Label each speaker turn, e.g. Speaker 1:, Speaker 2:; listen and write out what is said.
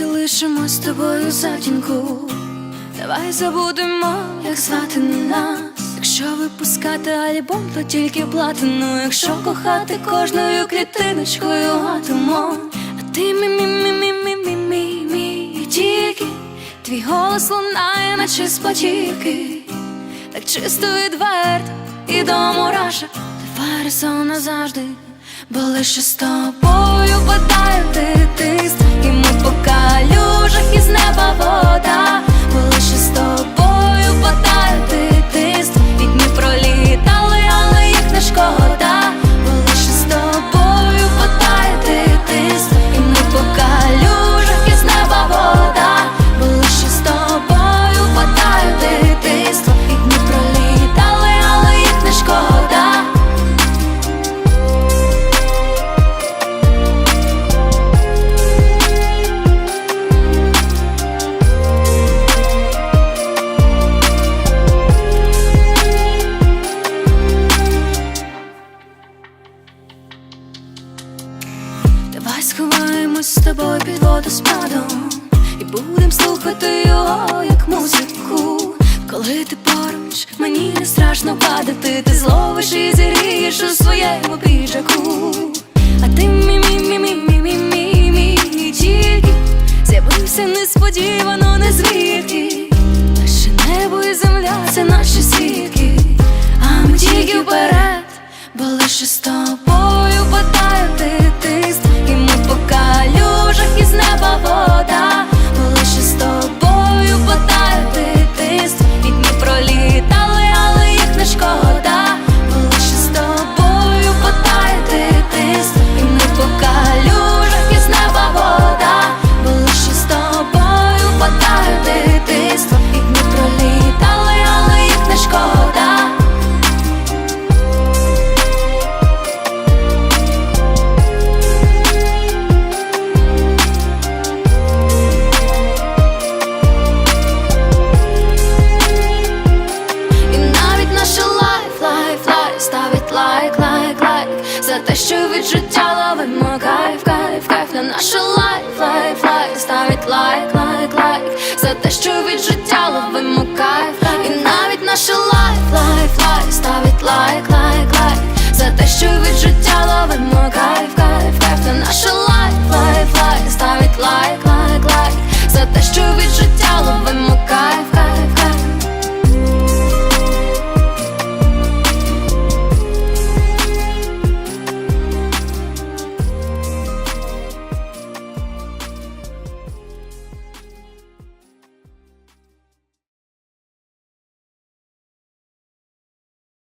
Speaker 1: Напишемо з тобою затінку. Давай забудемо, як звати нас. Якщо випускати альбом, то тільки платину. Якщо кохати кожною клітиночкою атомом. А ти мі мі мі мі мі мі мі мі тільки твій голос лунає, наче з. Так чисто відверто і до мурашок Давай разом назавжди, бо лише з тобою падає дитинство І сховаємось з тобою під водоспадом І будем слухати його, як музику. Коли ти поруч, мені не страшно падати. Ти зловиш і зірієш у своєму піджаку. А ти мі мі мі мі мі мі мі мі тільки з'явився несподівано, лайк, лайк, лайк за те, що від життя ловимо кайф, кайф, кайф на наше лайф, лайф, лайк ставить лайк, лайк, лайк за те, що від життя ловимо кайф, кайф. І навіть наше лайф, лайф, лайк ставить